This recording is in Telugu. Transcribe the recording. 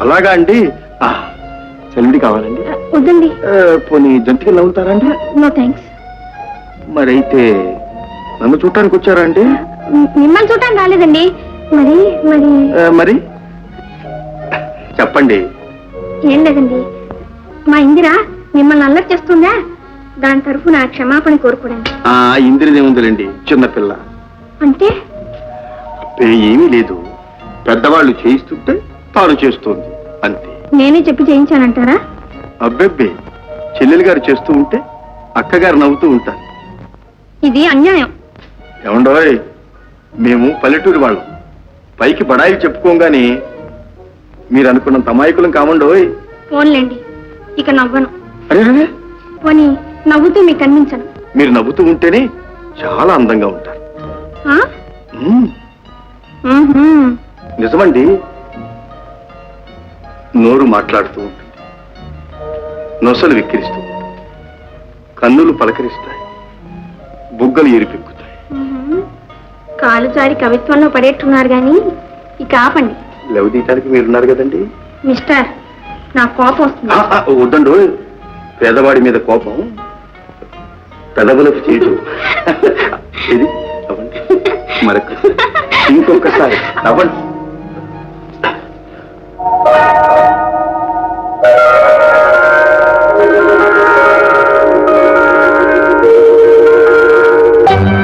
అలాగా అండి? ఆ, చలివిడి కావాలండి. వద్దండి. పోనీ జంతికలు నవ్వుతారండి నో థ్యాంక్స్ మరైతే నన్ను చూడటానికి వచ్చారా అండి? మిమ్మల్ని చూడటానికి రాలేదండి. మరి మరి? మరి? చెప్పండి. ఏం లేదండి. మా ఇందిర మిమ్మల్ని అల్లరి చేస్తుందా? దాని తరఫున క్షమాపణ కోరుకోవడానికి. ఆ ఇంద్రిదేముందులండి చిన్నపిల్ల అంటే? ఏమీ లేదు. పెద్దవాళ్ళు చేయిస్తుంటే తాను చేస్తుంది. అంతే. నేనే చెప్పి చేయించానంటారా? అబ్బెబ్బే చెల్లెలు గారు చేస్తూ ఉంటే అక్కగారు నవ్వుతూ ఉంటారు. ఇది అన్యాయం. ఏమండోయ్ మేము పల్లెటూరి వాళ్ళం. పైకి బడాయి చెప్పుకోగానే మీరు అనుకున్నంత అమాయకులం కామండోయ్ ఫోన్లేండి ఇక నవ్వను. అరే పోనీ నవ్వుతూ మీకు కనిపించను. మీరు నవ్వుతూ ఉంటేనే చాలా అందంగా ఉంటారు. నిజమండి నోరు మాట్లాడుతూ ఉంటుంది. నొసలు విక్కిరిస్తూ ఉంటుంది. కన్నులు పలకరిస్తాయి. బుగ్గలు ఎరిపెక్కుతాయి. కాలు జారి కవిత్వంలో పడేట్టున్నారు గాని ఇక ఆపండి. లవ్ తీయటానికి మీరున్నారు కదండి? మిస్టర్ నా కోపం వస్తుంది. వద్దండు. పేదవాడి మీద కోపం. పెదవులకు చేయదు ఇది అవ్వండి. మరొక ఇంకొకసారి. అవ్వండి.